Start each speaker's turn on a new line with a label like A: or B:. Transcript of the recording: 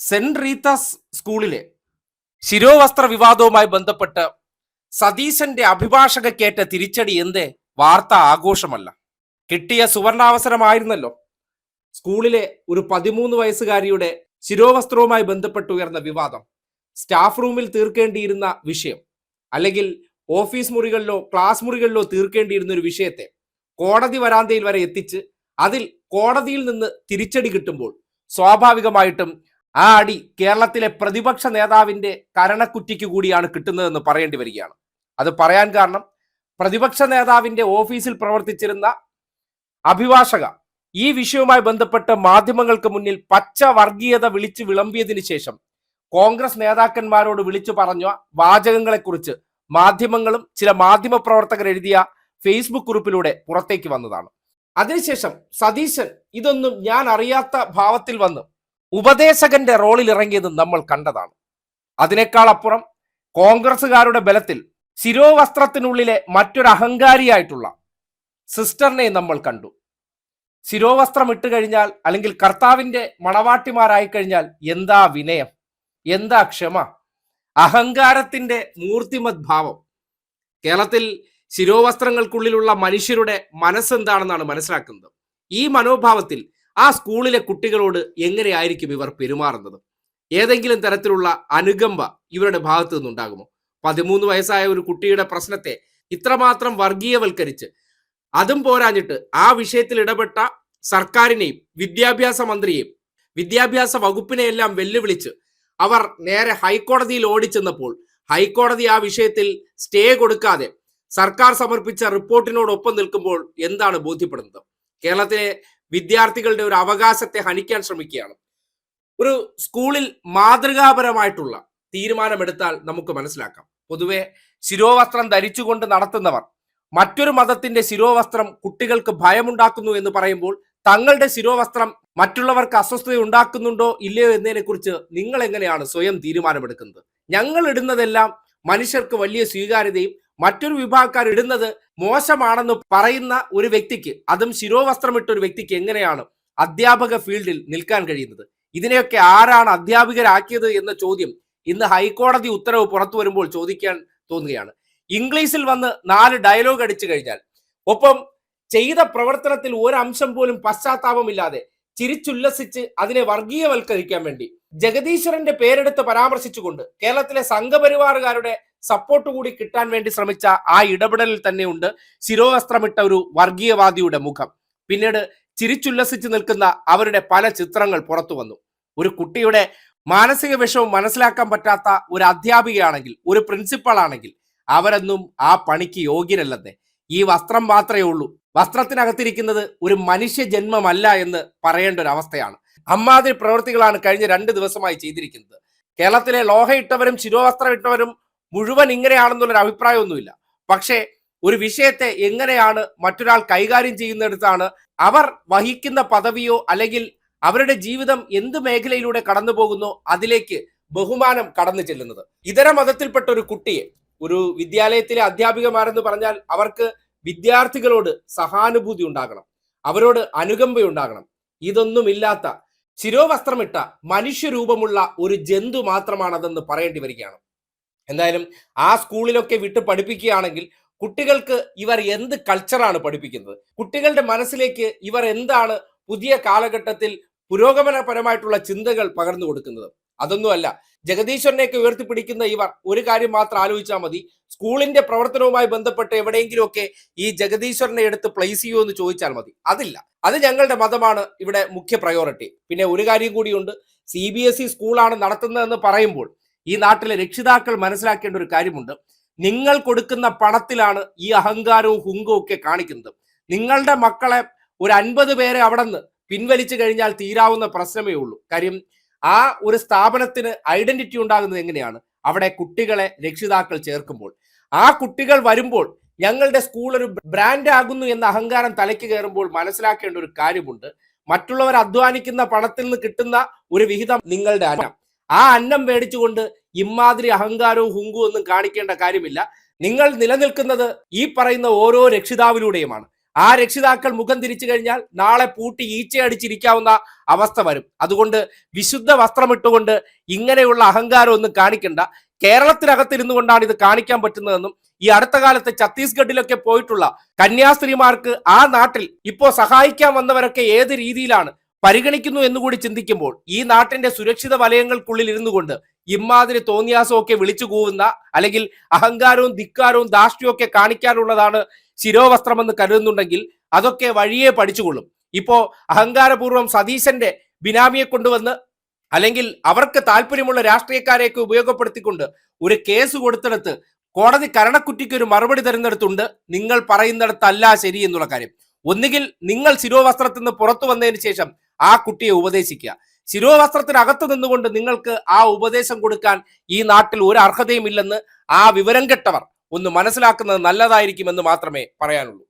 A: Saint Rita's സ്കൂളിലെ ശിരോവസ്ത്ര വിവാദവുമായി ബന്ധപ്പെട്ട് സതീശന്റെ അഭിഭാഷകക്കേറ്റ തിരിച്ചടി എന്തേ? വാർത്ത ആഘോഷമല്ല. കിട്ടിയ സുവർണാവസരമായിരുന്നല്ലോ. സ്കൂളിലെ ഒരു പതിമൂന്ന് വയസ്സുകാരിയുടെ ശിരോവസ്ത്രവുമായി ബന്ധപ്പെട്ട് ഉയർന്ന വിവാദം. സ്റ്റാഫ് റൂമിൽ തീർക്കേണ്ടിയിരുന്ന വിഷയം. അല്ലെങ്കിൽ ഓഫീസ് മുറികളിലോ ക്ലാസ് മുറികളിലോ തീർക്കേണ്ടിയിരുന്ന ഒരു വിഷയത്തെ കോടതി വരാന്തയിൽ വരെ എത്തിച്ച് അതിൽ കോടതിയിൽ നിന്ന് തിരിച്ചടി കിട്ടുമ്പോൾ സ്വാഭാവികമായിട്ടും ആ അടി കേരളത്തിലെ പ്രതിപക്ഷ നേതാവിന്റെ കരണക്കുറ്റിക്ക് കൂടിയാണ് കിട്ടുന്നതെന്ന് പറയേണ്ടി വരികയാണ്. അത് പറയാൻ കാരണം പ്രതിപക്ഷ നേതാവിന്റെ ഓഫീസിൽ പ്രവർത്തിച്ചിരുന്ന അഭിഭാഷക ഈ വിഷയവുമായി ബന്ധപ്പെട്ട് മാധ്യമങ്ങൾക്ക് മുന്നിൽ പച്ച വർഗീയത വിളിച്ചു വിളമ്പിയതിനു ശേഷം കോൺഗ്രസ് നേതാക്കന്മാരോട് വിളിച്ചു പറഞ്ഞ വാചകങ്ങളെക്കുറിച്ച് മാധ്യമങ്ങളും ചില മാധ്യമ പ്രവർത്തകർ എഴുതിയ ഫേസ്ബുക്ക് കുറിപ്പിലൂടെ പുറത്തേക്ക് വന്നതാണ്. അതിനുശേഷം സതീശൻ ഇതൊന്നും ഞാൻ അറിയാത്ത ഭാവത്തിൽ വന്ന് ഉപദേശകന്റെ റോളിൽ ഇറങ്ങിയത് നമ്മൾ കണ്ടതാണ്. അതിനേക്കാൾ അപ്പുറം കോൺഗ്രസുകാരുടെ ബലത്തിൽ ശിരോവസ്ത്രത്തിനുള്ളിലെ മറ്റൊരു അഹങ്കാരിയായിട്ടുള്ള സിസ്റ്ററിനെ നമ്മൾ കണ്ടു. ശിരോവസ്ത്രം ഇട്ട് കഴിഞ്ഞാൽ അല്ലെങ്കിൽ കർത്താവിന്റെ മണവാട്ടിമാരായി കഴിഞ്ഞാൽ എന്താ വിനയം? എന്താ ക്ഷമ? അഹങ്കാരത്തിന്റെ മൂർത്തിമത് ഭാവം കേരളത്തിൽ ശിരോവസ്ത്രങ്ങൾക്കുള്ളിലുള്ള മനുഷ്യരുടെ മനസ്സെന്താണെന്നാണ് മനസ്സിലാക്കുന്നത്? ഈ മനോഭാവത്തിൽ ആ സ്കൂളിലെ കുട്ടികളോട് എങ്ങനെയായിരിക്കും ഇവർ പെരുമാറുന്നത്? ഏതെങ്കിലും തരത്തിലുള്ള അനുകമ്പ ഇവരുടെ ഭാഗത്തു നിന്നുണ്ടാകുമോ? പതിമൂന്ന് വയസ്സായ ഒരു കുട്ടിയുടെ പ്രശ്നത്തെ ഇത്രമാത്രം വർഗീയവൽക്കരിച്ച് അതും പോരാഞ്ഞിട്ട് ആ വിഷയത്തിൽ ഇടപെട്ട സർക്കാരിനെയും വിദ്യാഭ്യാസ മന്ത്രിയെയും വിദ്യാഭ്യാസ വകുപ്പിനെയെല്ലാം വെല്ലുവിളിച്ച് അവർ നേരെ ഹൈക്കോടതിയിൽ ഓടിച്ചെന്നപ്പോൾ ഹൈക്കോടതി ആ വിഷയത്തിൽ സ്റ്റേ കൊടുക്കാതെ സർക്കാർ സമർപ്പിച്ച റിപ്പോർട്ടിനോടൊപ്പം നിൽക്കുമ്പോൾ എന്താണ് ബോധ്യപ്പെടുന്നത്? കേരളത്തിലെ വിദ്യാർത്ഥികളുടെ ഒരു അവകാശത്തെ ഹനിക്കാൻ ശ്രമിക്കുകയാണ്. ഒരു സ്കൂളിൽ മാതൃകാപരമായിട്ടുള്ള തീരുമാനമെടുത്താൽ നമുക്ക് മനസ്സിലാക്കാം. പൊതുവെ ശിരോവസ്ത്രം ധരിച്ചുകൊണ്ട് നടത്തുന്നവർ മറ്റൊരു മതത്തിന്റെ ശിരോവസ്ത്രം കുട്ടികൾക്ക് ഭയമുണ്ടാക്കുന്നു എന്ന് പറയുമ്പോൾ തങ്ങളുടെ ശിരോവസ്ത്രം മറ്റുള്ളവർക്ക് അസ്വസ്ഥത ഉണ്ടാക്കുന്നുണ്ടോ ഇല്ലയോ എന്നതിനെ കുറിച്ച് നിങ്ങൾ എങ്ങനെയാണ് സ്വയം തീരുമാനമെടുക്കുന്നത്? ഞങ്ങൾ ഇടുന്നതെല്ലാം മനുഷ്യർക്ക് വലിയ സ്വീകാര്യതയും മറ്റൊരു വിഭാഗക്കാർ ഇടുന്നത് മോശമാണെന്ന് പറയുന്ന ഒരു വ്യക്തിക്ക് അതും ശിരോവസ്ത്രമിട്ട ഒരു വ്യക്തിക്ക് എങ്ങനെയാണ് അധ്യാപക ഫീൽഡിൽ നിൽക്കാൻ കഴിയുന്നത്? ഇതിനെയൊക്കെ ആരാണ് അധ്യാപികരാക്കിയത് എന്ന ചോദ്യം ഇന്ന് ഹൈക്കോടതി ഉത്തരവ് പുറത്തു വരുമ്പോൾ ചോദിക്കാൻ തോന്നുകയാണ്. ഇംഗ്ലീഷിൽ വന്ന് നാല് ഡയലോഗ് അടിച്ചു കഴിഞ്ഞാൽ ഒപ്പം ചെയ്ത പ്രവർത്തനത്തിൽ ഒരംശം പോലും പശ്ചാത്താപമില്ലാതെ ചിരിച്ചുല്ലസിച്ച് അതിനെ വർഗീയവൽക്കരിക്കാൻ വേണ്ടി. ജഗദീശ്വരന്റെ പേരെടുത്ത് പരാമർശിച്ചുകൊണ്ട് കേരളത്തിലെ സംഘപരിവാറുകാരുടെ സപ്പോർട്ട് കൂടി കിട്ടാൻ വേണ്ടി ശ്രമിച്ച ആ ഇടപെടലിൽ തന്നെയുണ്ട് ശിരോവസ്ത്രമിട്ട ഒരു വർഗീയവാദിയുടെ മുഖം. പിന്നീട് ചിരിച്ചുല്ലസിച്ച് നിൽക്കുന്ന അവരുടെ പല ചിത്രങ്ങൾ പുറത്തു വന്നു. ഒരു കുട്ടിയുടെ മാനസിക വിഷമം മനസ്സിലാക്കാൻ പറ്റാത്ത ഒരു അധ്യാപികയാണെങ്കിൽ ഒരു പ്രിൻസിപ്പൾ ആണെങ്കിൽ അവരൊന്നും ആ പണിക്ക് യോഗ്യരല്ലെന്നേ. ഈ വസ്ത്രം മാത്രമേ ഉള്ളൂ. വസ്ത്രത്തിനകത്തിരിക്കുന്നത് ഒരു മനുഷ്യ ജന്മമല്ല എന്ന് പറയേണ്ട ഒരു അവസ്ഥയാണ്. അമ്മാതിരി പ്രവൃത്തികളാണ് കഴിഞ്ഞ രണ്ട് ദിവസമായി ചെയ്തിരിക്കുന്നത്. കേരളത്തിലെ ലോഹ ഇട്ടവരും ശിരോവസ്ത്രം ഇട്ടവരും മുഴുവൻ ഇങ്ങനെയാണെന്നുള്ളൊരു അഭിപ്രായമൊന്നുമില്ല. പക്ഷേ ഒരു വിഷയത്തെ എങ്ങനെയാണ് മറ്റൊരാൾ കൈകാര്യം ചെയ്യുന്നിടത്താണ് അവർ വഹിക്കുന്ന പദവിയോ അല്ലെങ്കിൽ അവരുടെ ജീവിതം എന്ത് മേഖലയിലൂടെ കടന്നു പോകുന്നോ അതിലേക്ക് ബഹുമാനം കടന്നു ചെല്ലുന്നത്. ഇതര മതത്തിൽപ്പെട്ട ഒരു കുട്ടിയെ ഒരു വിദ്യാലയത്തിലെ അധ്യാപികമാരെന്ന് പറഞ്ഞാൽ അവർക്ക് വിദ്യാർത്ഥികളോട് സഹാനുഭൂതി ഉണ്ടാകണം. അവരോട് അനുകമ്പ ഉണ്ടാകണം. ഇതൊന്നുമില്ലാത്ത ശിരോവസ്ത്രമിട്ട മനുഷ്യരൂപമുള്ള ഒരു ജന്തു മാത്രമാണതെന്ന് പറയേണ്ടി വരികയാണ്. എന്തായാലും ആ സ്കൂളിലൊക്കെ വിട്ട് പഠിപ്പിക്കുകയാണെങ്കിൽ കുട്ടികൾക്ക് ഇവർ എന്ത് കൾച്ചറാണ് പഠിപ്പിക്കുന്നത്? കുട്ടികളുടെ മനസ്സിലേക്ക് ഇവർ എന്താണ് പുതിയ കാലഘട്ടത്തിൽ പുരോഗമനപരമായിട്ടുള്ള ചിന്തകൾ പകർന്നു കൊടുക്കുന്നത്? അതൊന്നുമല്ല. ജഗദീശ്വരനെയൊക്കെ ഉയർത്തിപ്പിടിക്കുന്ന ഇവർ ഒരു കാര്യം മാത്രം ആലോചിച്ചാൽ മതി. സ്കൂളിന്റെ പ്രവർത്തനവുമായി ബന്ധപ്പെട്ട് എവിടെയെങ്കിലുമൊക്കെ ഈ ജഗദീശ്വരനെ എടുത്ത് പ്ലേസ് ചെയ്യൂ എന്ന് ചോദിച്ചാൽ മതി. അതില്ല. അത് ഞങ്ങളുടെ മതമാണ് ഇവിടെ മുഖ്യ പ്രയോറിറ്റി പിന്നെ ഒരു കാര്യം കൂടിയുണ്ട്. സി ബി എസ് ഇ സ്കൂളാണ് നടത്തുന്നതെന്ന് പറയുമ്പോൾ ഈ നാട്ടിലെ രക്ഷിതാക്കൾ മനസ്സിലാക്കേണ്ട ഒരു കാര്യമുണ്ട്. നിങ്ങൾ കൊടുക്കുന്ന പണത്തിലാണ് ഈ അഹങ്കാരവും ഹുങ്കവും ഒക്കെ കാണിക്കുന്നത്. നിങ്ങളുടെ മക്കളെ ഒരു അൻപത് പേരെ അവിടെ നിന്ന് പിൻവലിച്ചു കഴിഞ്ഞാൽ തീരാവുന്ന പ്രശ്നമേ ഉള്ളൂ. കാര്യം ആ ഒരു സ്ഥാപനത്തിന് ഐഡന്റിറ്റി ഉണ്ടാകുന്നത് എങ്ങനെയാണ്? അവിടെ കുട്ടികളെ രക്ഷിതാക്കൾ ചേർക്കുമ്പോൾ. ആ കുട്ടികൾ വരുമ്പോൾ ഞങ്ങളുടെ സ്കൂൾ ഒരു ബ്രാൻഡ് ആകുന്നു എന്ന അഹങ്കാരം തലയ്ക്ക് കയറുമ്പോൾ മനസ്സിലാക്കേണ്ട ഒരു കാര്യമുണ്ട്. മറ്റുള്ളവർ അധ്വാനിക്കുന്ന പണത്തിൽ നിന്ന് കിട്ടുന്ന ഒരു വിഹിതം നിങ്ങളുടെ അന്നം. ആ അന്നം മേടിച്ചുകൊണ്ട് ഇമാതിരി അഹങ്കാരവും ഹുങ്കുവൊന്നും കാണിക്കേണ്ട കാര്യമില്ല. നിങ്ങൾ നിലനിൽക്കുന്നത് ഈ പറയുന്ന ഓരോ രക്ഷിതാവിലൂടെയുമാണ്. ആ രക്ഷിതാക്കൾ മുഖം തിരിച്ചു കഴിഞ്ഞാൽ നാളെ പൂട്ടി ഈച്ചയടിച്ചിരിക്കാവുന്ന അവസ്ഥ വരും. അതുകൊണ്ട് വിശുദ്ധ വസ്ത്രമിട്ടുകൊണ്ട് ഇങ്ങനെയുള്ള അഹങ്കാരം ഒന്നും കാണിക്കണ്ട. കേരളത്തിനകത്തിരുന്നു കൊണ്ടാണ് ഇത് കാണിക്കാൻ പറ്റുന്നതെന്നും ഈ അടുത്ത കാലത്ത് ഛത്തീസ്ഗഡിലൊക്കെ പോയിട്ടുള്ള കന്യാസ്ത്രീമാർക്ക് ആ നാട്ടിൽ ഇപ്പോ സഹായിക്കാൻ വന്നവരൊക്കെ ഏത് രീതിയിലാണ് പരിഗണിക്കുന്നു എന്നുകൂടി ചിന്തിക്കുമ്പോൾ ഈ നാട്ടിന്റെ സുരക്ഷിത വലയങ്ങൾക്കുള്ളിൽ ഇരുന്നു കൊണ്ട് ഇമ്മാതിരി തോന്നിയാസമൊക്കെ വിളിച്ചു കൂവുന്ന അല്ലെങ്കിൽ അഹങ്കാരവും ധിക്കാരവും ധാർഷ്ട്യവും ഒക്കെ കാണിക്കാനുള്ളതാണ് ശിരോവസ്ത്രമെന്ന് കരുതുന്നുണ്ടെങ്കിൽ അതൊക്കെ വഴിയെ പഠിച്ചുകൊള്ളും. ഇപ്പോ അഹങ്കാരപൂർവം സതീശന്റെ ബിനാമിയെ കൊണ്ടുവന്ന് അല്ലെങ്കിൽ അവർക്ക് താല്പര്യമുള്ള രാഷ്ട്രീയക്കാരെയൊക്കെ ഉപയോഗപ്പെടുത്തിക്കൊണ്ട് ഒരു കേസ് കൊടുത്തിടത്ത് കോടതി കരണക്കുറ്റിക്ക് ഒരു മറുപടി തരുന്നിടത്തുണ്ട്. നിങ്ങൾ പറയുന്നിടത്തല്ല ശരി എന്നുള്ള കാര്യം. ഒന്നുകിൽ നിങ്ങൾ ശിരോവസ്ത്രത്തിൽ നിന്ന് പുറത്തു വന്നതിന് ശേഷം ആ കുട്ടിയെ ഉപദേശിക്കുക. ശിരോവസ്ത്രത്തിനകത്ത് നിന്നുകൊണ്ട് നിങ്ങൾക്ക് ആ ഉപദേശം കൊടുക്കാൻ ഈ നാട്ടിൽ ഒരു അർഹതയും ഇല്ലെന്ന് ആ വിവരം കെട്ടവർ ഒന്ന് മനസ്സിലാക്കുന്നത് നല്ലതായിരിക്കുമെന്ന് മാത്രമേ പറയാനുള്ളൂ.